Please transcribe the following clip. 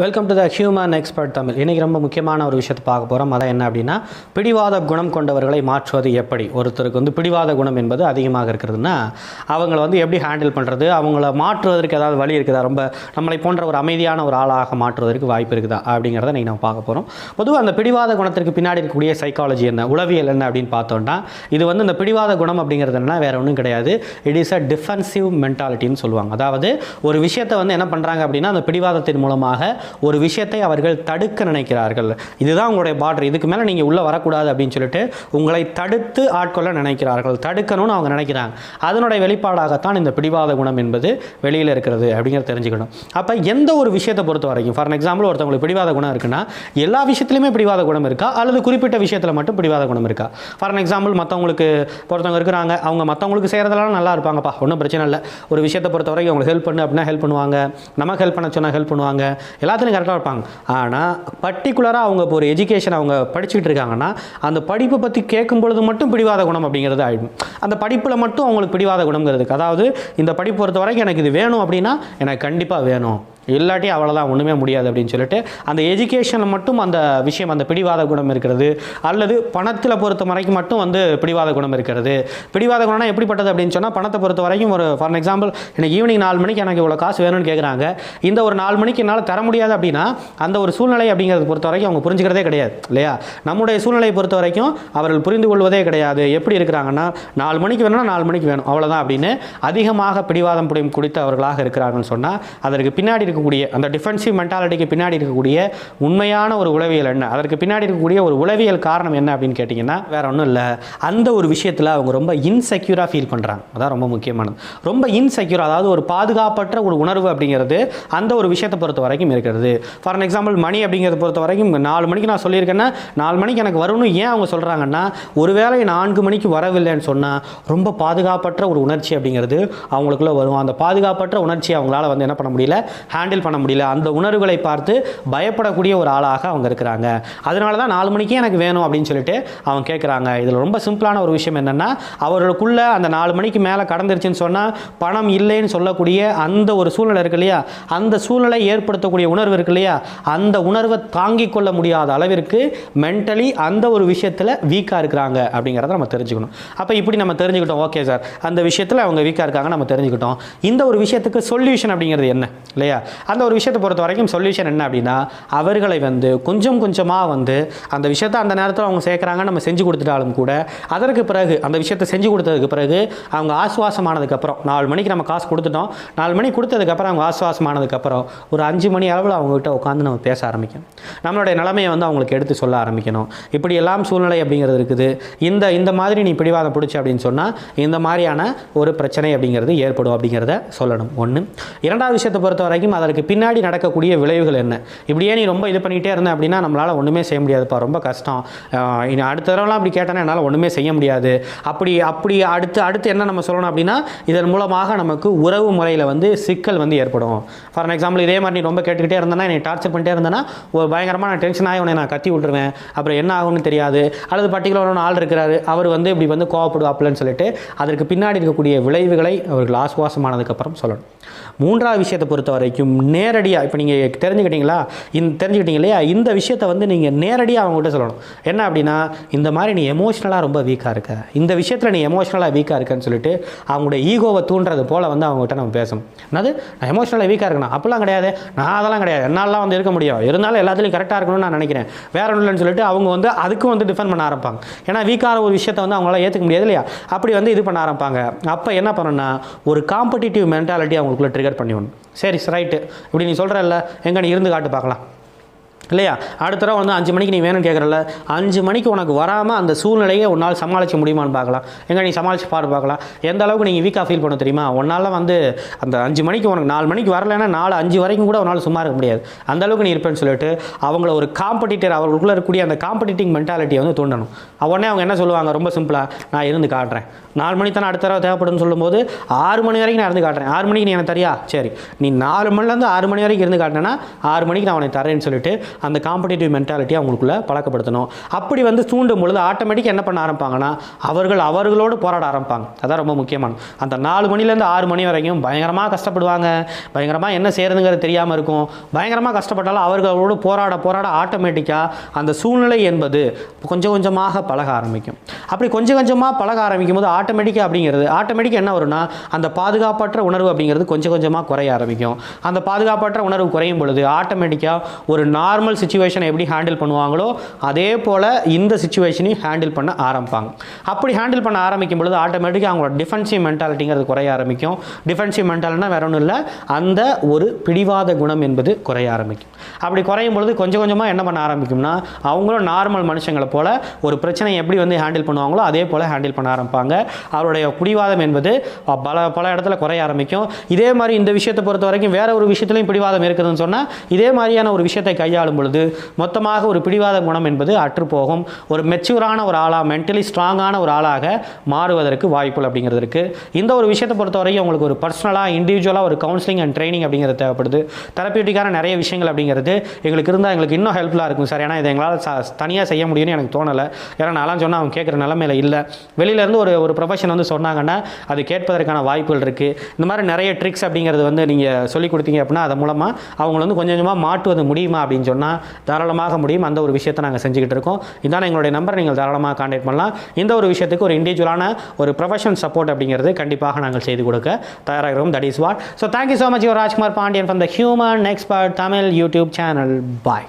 Welcome to the human expert Tamil இன்றைக்கி ரொம்ப முக்கியமான ஒரு விஷயத்தை பார்க்க போகிறோம் அதான் என்ன அப்படின்னா பிடிவாத குணம் கொண்டவர்களை மாற்றுவது எப்படி? ஒருத்தருக்கு வந்து பிடிவாத குணம் என்பது அதிகமாக இருக்கிறதுனா அவங்கள வந்து எப்படி ஹேண்டில் பண்ணுறது அவங்கள மாற்றுவதற்கு ஏதாவது வழி இருக்குதா? ரொம்ப நம்மளை போன்ற ஒரு அமைதியான ஒரு ஆளாக மாற்றுவதற்கு வாய்ப்பு இருக்குதா? அப்படிங்கிறத இன்றைக்கி நம்ம பார்க்க போகிறோம் பொதுவாக அந்த பிடிவாத குணத்திற்கு பின்னாடி இருக்கக்கூடிய சைக்காலஜி என்ன? உளவியல் என்ன அப்படின்னு பார்த்தோம்னா இது வந்து இந்த பிடிவாத குணம் அப்படிங்கிறது என்ன வேறு ஒன்றும் கிடையாது. இட் இஸ் அ டிஃபென்சிவ் மென்டாலிட்டின்னு சொல்லுவாங்க. அதாவது ஒரு விஷயத்தை வந்து என்ன பண்ணுறாங்க அப்படின்னா அந்த பிடிவாதத்தின் மூலமாக ஒரு விஷயத்தை அவர்கள் தடுக்க நினைக்கிறார்கள். இதுதான் உங்களுடைய பார்டர் இதுக்கு மேலே நீங்கள் உள்ளே வரக்கூடாது அப்படின்னு சொல்லிட்டு உங்களை தடுத்து ஆட்கொள்ள நினைக்கிறார்கள். தடுக்கணும்னு அவங்க நினைக்கிறாங்க. அதனுடைய வெளிப்பாடாகத்தான் இந்த பிடிவாத குணம் என்பது வெளியில் இருக்கிறது அப்படிங்கிறத தெரிஞ்சுக்கணும். அப்போ எந்த ஒரு விஷயத்தை பொறுத்த வரைக்கும் ஃபார் எக்ஸாம்பிள் ஒருத்தவங்களுக்கு பிடிவாத குணம் இருக்குன்னா எல்லா விஷயத்துலையுமே பிடிவாத குணம் இருக்கா? அல்லது குறிப்பிட்ட விஷயத்தில் மட்டும் பிடிவாத குணம் இருக்கா? ஃபார் எக்ஸாம்பிள் மற்றவங்களுக்கு ஒருத்தவங்க இருக்கிறாங்க. அவங்க மற்றவங்களுக்கு செய்கிறதெல்லாம் நல்லா இருப்பாங்கப்பா. ஒன்றும் பிரச்சனை இல்லை. ஒரு விஷயத்தை பொறுத்த வரைக்கும் அவங்களுக்கு ஹெல்ப் பண்ணு அப்படின்னா ஹெல்ப் பண்ணுவாங்க. நமக்கு ஹெல்ப் பண்ண சொன்னால் ஹெல்ப் பண்ணுவாங்க. எல்லாத்துலையும் கரெக்டாக இருப்பாங்க. ஆனால் பர்டிகுலராக அவங்க இப்போ ஒரு எஜுகேஷன் அவங்க படிச்சுக்கிட்டு இருக்காங்கன்னா அந்த படிப்பை பற்றி கேட்கும் பொழுது மட்டும் பிடிவாத குணம் அப்படிங்கிறது ஆயிடும். அந்த படிப்பில் மட்டும் அவங்களுக்கு பிடிவாத குணங்கிறதுக்கு அதாவது இந்த படிப்பு பொறுத்த வரைக்கும் எனக்கு இது வேணும் அப்படின்னா எனக்கு கண்டிப்பாக வேணும். இல்லாட்டி அவ்வளோதான் ஒன்றுமே முடியாது அப்படின்னு சொல்லிட்டு அந்த எஜுகேஷனில் மட்டும் அந்த விஷயம் அந்த பிடிவாத குணம் இருக்கிறது. அல்லது பணத்தில் பொறுத்த வரைக்கும் மட்டும் வந்து பிடிவாத குணம் இருக்கிறது. பிடிவாத குணம்னா எப்படிப்பட்டது அப்படின்னு சொன்னால் பணத்தை பொறுத்த வரைக்கும் ஒரு ஃபார் எக்ஸாம்பிள் எனக்கு ஈவினிங் நாலு மணிக்கு எனக்கு இவ்வளோ காசு வேணும்னு கேட்குறாங்க இந்த ஒரு நாலு மணிக்கு என்னால் தர முடியாது அப்படின்னா அந்த ஒரு சூழ்நிலை அப்படிங்கிறத பொறுத்த வரைக்கும் அவங்க புரிஞ்சுக்கிறதே கிடையாது இல்லையா? நம்முடைய சூழ்நிலையை பொறுத்த வரைக்கும் அவர்கள் புரிந்து கொள்வதே கிடையாது. எப்படி இருக்கிறாங்கன்னா நாலு மணிக்கு வேணும்னா நாலு மணிக்கு வேணும் அவ்வளோதான் அப்படின்னு அதிகமாக பிடிவாதம் பிடி குடித்தவர்களாக இருக்கிறார்கள்னு சொன்னால் அதற்கு பின்னாடி இருக்க இருக்கக்கூடிய அந்த டிஃபென்சிவ் மென்டாலிட்டிக்கு பின்னாடி இருக்கக்கூடிய உண்மையான ஒரு உளவியல் என்ன? அதற்கு பின்னாடி இருக்கக்கூடிய ஒரு உளவியல் காரணம் என்ன அப்படின்னு கேட்டிங்கன்னா வேற ஒன்றும் இல்லை. அந்த ஒரு விஷயத்தில் அவங்க ரொம்ப இன்செக்யூராக ஃபீல் பண்ணுறாங்க அதான் ரொம்ப முக்கியமானது. ரொம்ப இன்செக்யூர் அதாவது ஒரு பாதுகாப்பற்ற ஒரு உணர்வு அப்படிங்கிறது அந்த ஒரு விஷயத்தை பொறுத்த வரைக்கும் இருக்கிறது. ஃபார் எக்ஸாம்பிள் மணி அப்படிங்கிறத பொறுத்த வரைக்கும் நாலு மணிக்கு நான் சொல்லியிருக்கேன்னா நாலு மணிக்கு எனக்கு வரும்னு ஏன் அவங்க சொல்கிறாங்கன்னா ஒருவேளை நான்கு மணிக்கு வரவில்லைன்னு சொன்னால் ரொம்ப பாதுகாப்பற்ற ஒரு உணர்ச்சி அப்படிங்கிறது அவங்களுக்குள்ள வரும். அந்த பாதுகாப்பற்ற உணர்ச்சி அவங்களால வந்து என்ன பண்ண முடியல ஹேண்டில் பண்ண முடியல. அந்த உணர்வுகளை பார்த்து பயப்படக்கூடிய ஒரு ஆளாக அவங்க இருக்கிறாங்க. அதனால தான் நாலு மணிக்கே எனக்கு வேணும் அப்படின்னு சொல்லிட்டு அவங்க கேட்குறாங்க இதில் ரொம்ப சிம்பிளான ஒரு விஷயம் என்னென்னா அவர்களுக்குள்ள அந்த நாலு மணிக்கு மேலே கடந்துருச்சுன்னு சொன்னால் பணம் இல்லைன்னு சொல்லக்கூடிய அந்த ஒரு சூழ்நிலை இருக்கு இல்லையா? அந்த சூழ்நிலை ஏற்படுத்தக்கூடிய உணர்வு இருக்கு இல்லையா? அந்த உணர்வை தாங்கிக் கொள்ள முடியாத அளவிற்கு மென்டலி அந்த ஒரு விஷயத்தில் வீக்காக இருக்கிறாங்க அப்படிங்கிறத நம்ம தெரிஞ்சுக்கணும். அப்போ இப்படி நம்ம தெரிஞ்சுக்கிட்டோம். ஓகே சார் அந்த விஷயத்தில் அவங்க வீக்காக இருக்காங்க. நம்ம தெரிஞ்சுக்கிட்டோம். இந்த ஒரு விஷயத்துக்கு சொல்யூஷன் அப்படிங்கிறது என்ன? இல்லையா? அந்த ஒரு விஷயத்தை பொறுத்த வரைக்கும் சொல்யூஷன் என்ன அப்படின்னா அவர்களை வந்து கொஞ்சம் கொஞ்சமாக வந்து அந்த விஷயத்தை அந்த நேரத்தில் அவங்க சேர்க்குறாங்க நம்ம செஞ்சு கொடுத்துட்டாலும் கூட அதற்கு பிறகு அந்த விஷயத்தை செஞ்சு கொடுத்ததுக்கு பிறகு அவங்க ஆசுவாசமானதுக்கப்புறம் நாலு மணிக்கு நம்ம காசு கொடுத்துட்டோம். நாலு மணி கொடுத்ததுக்கப்புறம் அவங்க ஆசுவாசமானதுக்கப்புறம் ஒரு அஞ்சு மணி அளவில் அவங்ககிட்ட உட்காந்து நம்ம பேச ஆரம்பிக்கணும். நம்மளுடைய நிலைமையை வந்து அவங்களுக்கு எடுத்து சொல்ல ஆரம்பிக்கணும். இப்படி எல்லாம் சூழ்நிலை அப்படிங்கிறது இருக்குது. இந்த இந்த மாதிரி நீ பிடிவாதம் பிடிச்சி அப்படின்னு சொன்னால் இந்த மாதிரியான ஒரு பிரச்சனை அப்படிங்கிறது ஏற்படும் அப்படிங்கிறத சொல்லணும். ஒன்று இரண்டாவது விஷயத்தை பொறுத்த வரைக்கும் அதற்கு பின்னாடி நடக்கக்கூடிய விளைவுகள் என்ன? இப்படியே நீ ரொம்ப இது பண்ணிகிட்டே இருந்த அப்படின்னா நம்மளால் ஒன்றுமே செய்ய முடியாதுப்பா ரொம்ப கஷ்டம். இனி அடுத்த தடவைலாம் அப்படி கேட்டேன்னா என்னால் ஒன்றுமே செய்ய முடியாது. அப்படி அப்படி அடுத்து அடுத்து என்ன நம்ம சொல்லணும் அப்படின்னா இதன் மூலமாக நமக்கு உறவு முறையில் வந்து சிக்கல் வந்து ஏற்படும். ஃபார் எக்ஸாம்பிள் இதே மாதிரி நீ ரொம்ப கேட்டுக்கிட்டே இருந்தேன்னா என்னை டார்ச்சர் பண்ணிட்டே இருந்தேன்னா ஒரு பயங்கரமாக நான் டென்ஷன் ஆகி உன்னை நான் கத்தி விட்டுருவேன். அப்புறம் என்ன ஆகும்னு தெரியாது. அல்லது பர்டிகுலரான ஆள் இருக்கிறாரு அவர் வந்து இப்படி வந்து கோவப்படுவாப்புலன்னு சொல்லிட்டு அதற்கு பின்னாடி இருக்கக்கூடிய விளைவுகளை அவர்கள் ஆசுவாசமானதுக்கப்புறம் சொல்லணும். மூன்றாவது விஷயத்தை பொறுத்த வரைக்கும் நேரடியாக இப்போ நீங்கள் தெரிஞ்சுக்கிட்டீங்களா? இந்த தெரிஞ்சுக்கிட்டீங்க இல்லையா? இந்த விஷயத்தை வந்து நீங்கள் நேரடியாக அவங்ககிட்ட சொல்லணும். என்ன அப்படின்னா இந்த மாதிரி நீ எமோஷ்னலாக ரொம்ப வீக்காக இருக்க. இந்த விஷயத்தில் நீ எமோஷ்னலாக வீக்காக இருக்கன்னு சொல்லிட்டு அவங்களுடைய ஈகோவை தூண்டுறது போல் வந்து அவங்ககிட்ட நம்ம பேசணும். என்னது? நான் எமோஷ்னலாக வீக்காக இருக்கணும். அப்போல்லாம் கிடையாது. நான் அதெல்லாம் கிடையாது. என்னாலாம் வந்து இருக்க முடியும். இருந்தாலும் எல்லாத்துலையும் கரெக்டாக இருக்கணும்னு நான் நினைக்கிறேன். வேற ஒன்றும் இல்லைன்னு சொல்லிட்டு அவங்க வந்து அதுக்கும் வந்து டிஃபெண்ட் பண்ண ஆரம்பிப்பாங்க. ஏன்னா வீக்கான ஒரு விஷயத்தை வந்து அவங்களால ஏற்றுக்க முடியாது இல்லையா? அப்படி வந்து இது பண்ண ஆரம்பிப்பாங்க. அப்போ என்ன பண்ணணும்னா ஒரு காம்படிட்டிவ் மென்டாலிட்டி அவங்களுக்குள்ள ட்ரிகர் பண்ணிவிடணும் சரி ரைட்டு இப்படி நீ சொல்கிறல்ல எங்கே நீ இருந்து காட்டு பார்க்கலாம். இல்லையா? அடுத்த தடவை வந்து அஞ்சு மணிக்கு நீ வேணும்னு கேட்குறல அஞ்சு மணிக்கு உனக்கு வராமல் அந்த சூழ்நிலையை உன்னால் சமாளிக்க முடியுமான்னு பார்க்கலாம். எங்கே நீ சமாளித்து பாரு பார்க்கலாம். எந்த அளவுக்கு நீங்கள் வீக்காக ஃபீல் பண்ண தெரியுமா? உன்னால் வந்து அந்த அஞ்சு மணிக்கு உனக்கு நாலு மணிக்கு வரலைன்னா நாலு அஞ்சு வரைக்கும் கூட உன்னால் சும்மா இருக்க முடியாது. அந்த அளவுக்கு நீ இருப்பேன்னு சொல்லிட்டு அவங்கள ஒரு காம்படிட்டர் அவர்களுக்குள்ளே இருக்கக்கூடிய அந்த காம்படிட்டிங் மென்டாலிட்டியை வந்து தூண்டணும். உடனே அவங்க என்ன சொல்லுவாங்க? ரொம்ப சிம்பிளாக நான் இருந்து காட்டுறேன். நாலு மணி தானே அடுத்த தடவை தேவைப்படும்னு சொல்லும்போது ஆறு மணி வரைக்கும் நான் இருந்து காட்டுறேன். ஆறு மணிக்கு நீ எனக்கு தரியா? சரி. நீ நாலு மணிலேருந்து ஆறு மணி வரைக்கும் இருந்து காட்டினேன்னா ஆறு மணிக்கு நான் உனக்கு தரேன்னு சொல்லிட்டு அந்த காம்படிட்டிவ் மென்டாலிட்டி அவங்களுக்குள்ளே பழக்கப்படுத்தணும். அப்படி வந்து தூண்டும் பொழுது ஆட்டோமேட்டிக்காக என்ன பண்ண ஆரம்பிப்பாங்கன்னா அவர்கள் அவர்களோடு போராட ஆரம்பிப்பாங்க. அதான் ரொம்ப முக்கியமான. அந்த நாலு மணிலேருந்து ஆறு மணி வரைக்கும் பயங்கரமாக கஷ்டப்படுவாங்க. பயங்கரமாக என்ன செய்யறதுங்கிறது தெரியாமல் இருக்கும். பயங்கரமாக கஷ்டப்பட்டாலும் அவர்களோடு போராட போராட ஆட்டோமேட்டிக்காக அந்த சூழ்நிலை என்பது கொஞ்சம் கொஞ்சமாக பழக ஆரம்பிக்கும். அப்படி கொஞ்சம் கொஞ்சமாக பழக ஆரம்பிக்கும் போது ஆட்டோமேட்டிக்காக அப்படிங்கிறது ஆட்டோமேட்டிக்காக என்ன வரும்னா அந்த பாதுகாப்பற்ற உணர்வு அப்படிங்கிறது கொஞ்சம் கொஞ்சமாக குறைய ஆரம்பிக்கும். அந்த பாதுகாப்பற்ற உணர்வு குறையும் பொழுது ஆட்டோமேட்டிக்காக ஒரு நார்மல் சுச்சுவேஷனை எப்படி ஹேண்டில் பண்ணுவாங்களோ அதே போல் இந்த சுச்சுவேஷனையும் ஹேண்டில் பண்ண ஆரம்பிப்பாங்க. அப்படி ஹேண்டில் பண்ண ஆரம்பிக்கும் பொழுது ஆட்டோமேட்டிக்காக அவங்களோட டிஃபென்சிவ் மென்டாலிட்டிங்கிறது குறைய ஆரம்பிக்கும். டிஃபென்சிவ் மென்டாலிட்டினா வேற ஒன்றும் இல்லை அந்த ஒரு பிடிவாத குணம் என்பது குறைய ஆரம்பிக்கும். அப்படி குறையும் பொழுது கொஞ்சம் கொஞ்சமாக என்ன பண்ண ஆரம்பிக்கும்னா அவங்களும் நார்மல் மனுஷங்களை போல ஒரு பிரச்சனையை எப்படி வந்து ஹேண்டில் பண்ணுவாங்களோ அதே போல் ஹேண்டில் பண்ண ஆரம்பிப்பாங்க. அவருடைய பிடிவாதம் என்பது பல பல இடத்துல குறைய ஆரம்பிக்கும். இதே மாதிரி இந்த விஷயத்தை பொறுத்த வரைக்கும் வேற ஒரு விஷயத்துலையும் பிடிவாதம் இருக்குதுன்னு சொன்னால் இதே மாதிரியான ஒரு விஷயத்தை கையாளும் பொழுது மொத்தமாக ஒரு பிடிவாத குணம் என்பது அற்றுப்போகும். ஒரு மெச்சூரான ஒரு ஆளாக மென்டலி ஸ்ட்ராங்கான ஒரு ஆளாக மாறுவதற்கு வாய்ப்புகள் அப்படிங்கிறது இருக்குது இந்த ஒரு விஷயத்தை பொறுத்த வரைக்கும் உங்களுக்கு ஒரு பர்சனலாக இண்டிவிஜுவலாக ஒரு கவுன்சிலிங் அண்ட் ட்ரைனிங் அப்படிங்கிறது தேவைப்படுது. தெரப்பியூட்டிக்கான நிறைய விஷயங்கள் அப்படிங்கிறது எங்களுக்கு இருந்தால் எங்களுக்கு இன்னும் ஹெல்ப்ஃபுல்லாக இருக்கும் சார். ஏன்னா இதை எங்களால் தனியாக செய்ய முடியும்னு எனக்கு தோணலை. ஏன்னா நான்லாம் சொன்னால் அவங்க கேட்குற நிலமையில இல்லை. வெளியிலேருந்து ஒரு ஒரு ப்ரொஃபஷன் வந்து சொன்னாங்கன்னா அது கேட்பதற்கான வாய்ப்புகள் இருக்குது இந்த மாதிரி நிறைய ட்ரிக்ஸ் அப்படிங்கிறது வந்து நீங்கள் சொல்லிக் கொடுத்தீங்க அப்படின்னா அது மூலமாக அவங்கள வந்து கொஞ்சம் கொஞ்சமாக மாட்டுவது முடியுமா அப்படின்னு சொன்னால் தாராளமாக முடியும். அந்த ஒரு விஷயத்தை நாங்கள் செஞ்சுக்கிட்டு இருக்கோம். இதான் எங்களுடைய நம்பர். நீங்கள் தாராளமாக காண்டாக்ட் பண்ணலாம். இந்த ஒரு விஷயத்துக்கு ஒரு இண்டிவிஜுவலான ஒரு ப்ரொஃபஷனல் சப்போர்ட் அப்படிங்கிறது கண்டிப்பாக நாங்கள் செய்து கொடுக்க தயாராக இருக்கோம் that is what so thank you so much your Rajkumar Pandian from the human expert Tamil YouTube channel bye